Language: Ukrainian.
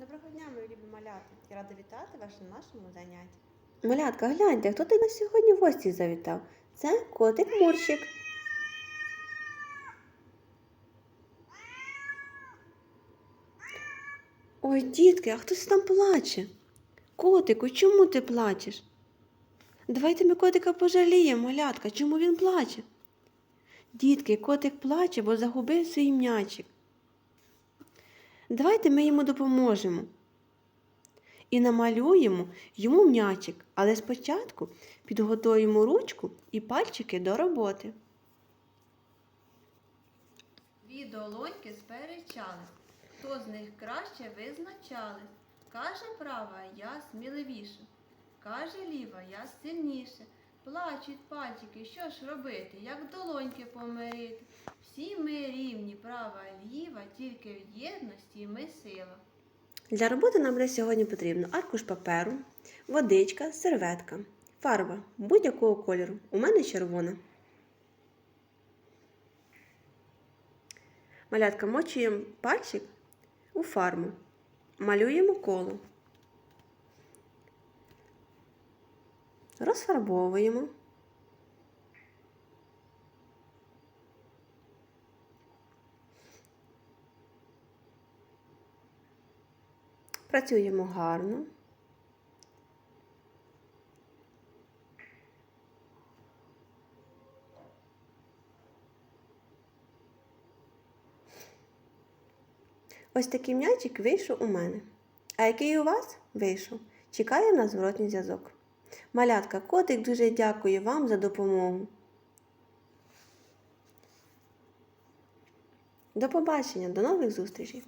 Доброго дня, мої любі малята. Я рада вітати вас на нашому занятті. Малятка, гляньте, хто ти на сьогодні в гості завітав? Це котик Мурчик. Ой, дітки, а хтось там плаче? Котику, чому ти плачеш? Давайте ми котика пожаліємо, малятка, чому він плаче? Дітки, котик плаче, бо загубив свій м'ячик. Давайте ми йому допоможемо і намалюємо йому м'ячик, але спочатку підготуємо ручку і пальчики до роботи. Дві долоньки сперечались, хто з них краще визначались. Каже права, я сміливіше, каже ліва, я сильніше. Плачуть пальчики, що ж робити, як долоньки помирити. Всі ми рівні, права, ліва, тільки в єдності ми сила. Для роботи нам буде сьогодні потрібно аркуш паперу, водичка, серветка, фарба будь-якого кольору. У мене червона. Малятка мочуємо пальчик у фарбу. Малюємо коло. Розфарбовуємо. Працюємо гарно. Ось такий м'ячик вийшов у мене. А який у вас вийшов? Чекаю на зворотній зв'язок. Малятка, котик дуже дякує вам за допомогу. До побачення, до нових зустрічей!